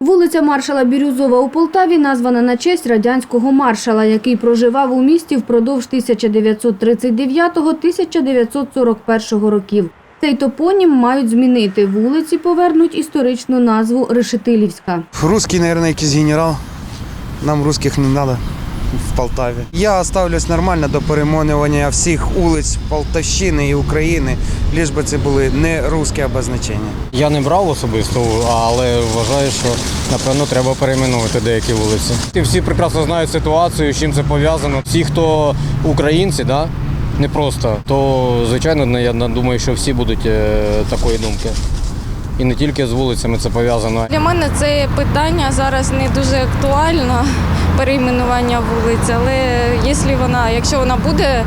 Вулиця маршала Бірюзова у Полтаві названа на честь радянського маршала, який проживав у місті впродовж 1939-1941 років. Цей топонім мають змінити. Вулиці повернуть історичну назву Решетилівська. Русський, мабуть, якийсь генерал. Нам русських не треба в Полтаві. Я ставлюсь нормально до перейменування всіх вулиць Полтавщини і України, лиш би це були не русські обозначення. Я не брав особисто, але вважаю, що напевно треба перейменувати деякі вулиці. І всі прекрасно знають ситуацію, з чим це пов'язано. Всі, хто українці, да, не просто, то звичайно, я думаю, що всі будуть е, такої думки. І не тільки з вулицями це пов'язано. Для мене це питання зараз не дуже актуально перейменування вулиць, але якщо вона, якщо вона буде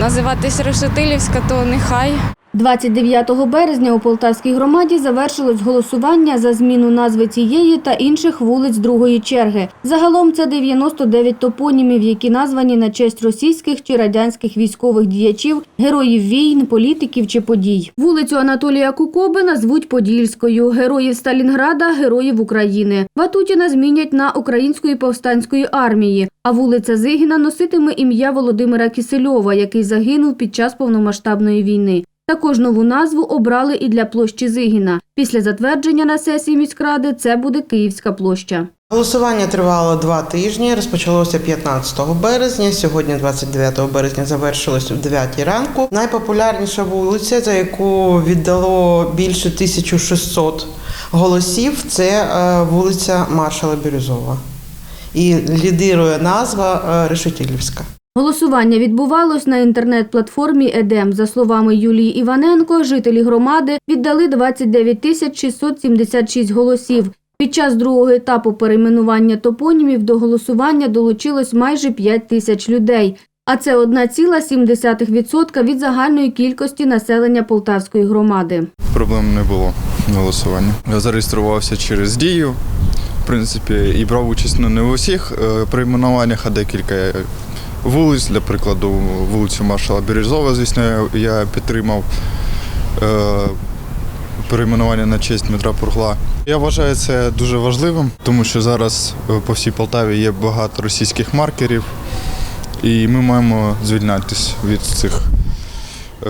називатись Решетилівська, то нехай. 29 березня у Полтавській громаді завершилось голосування за зміну назви цієї та інших вулиць другої черги. Загалом це 99 топонімів, які названі на честь російських чи радянських військових діячів, героїв війн, політиків чи подій. Вулицю Анатолія Кукоби назвуть Подільською, героїв Сталінграда – героїв України. Ватутіна змінять на Української повстанської армії, а вулиця Зигіна носитиме ім'я Володимира Кисельова, який загинув під час повномасштабної війни. Також нову назву обрали і для площі Зигіна. Після затвердження на сесії міськради це буде Київська площа. Голосування тривало два тижні. Розпочалося 15 березня. Сьогодні, 29 березня, завершилось о 9 ранку. Найпопулярніша вулиця, за яку віддало більше 1600 голосів, це е, вулиця Маршала Бірюзова. І лідирує назва е, Решетилівська. Голосування відбувалось на інтернет-платформі «Едем». За словами Юлії Іваненко, жителі громади віддали 29 тисяч 676 голосів. Під час другого етапу перейменування топонімів до голосування долучилось майже 5 тисяч людей. А це 1,7% від загальної кількості населення Полтавської громади. Проблем не було на голосуванні. Я зареєструвався через дію, в принципі, і брав участь ну, не в усіх е, перейменуваннях, а декілька вулиць, для прикладу, вулицю Маршала Бірюзова, звісно, я- я підтримав. е, Перейменування на честь Дмитра Пургла. Я вважаю це дуже важливим, тому що зараз е, по всій Полтаві є багато російських маркерів, і ми маємо звільнятися від цих е,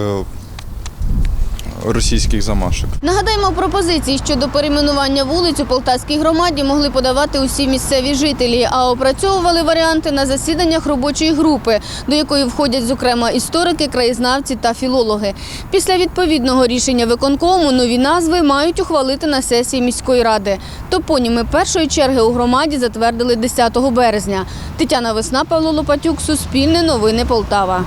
російських замашок. Нагадаємо, пропозиції щодо перейменування вулиць у Полтавській громаді могли подавати усі місцеві жителі, а опрацьовували варіанти на засіданнях робочої групи, до якої входять, зокрема, історики, краєзнавці та філологи. Після відповідного рішення виконкому нові назви мають ухвалити на сесії міської ради. Топоніми першої черги у громаді затвердили 10 березня. Тетяна Весна, Павло Лопатюк, Суспільне новини Полтава.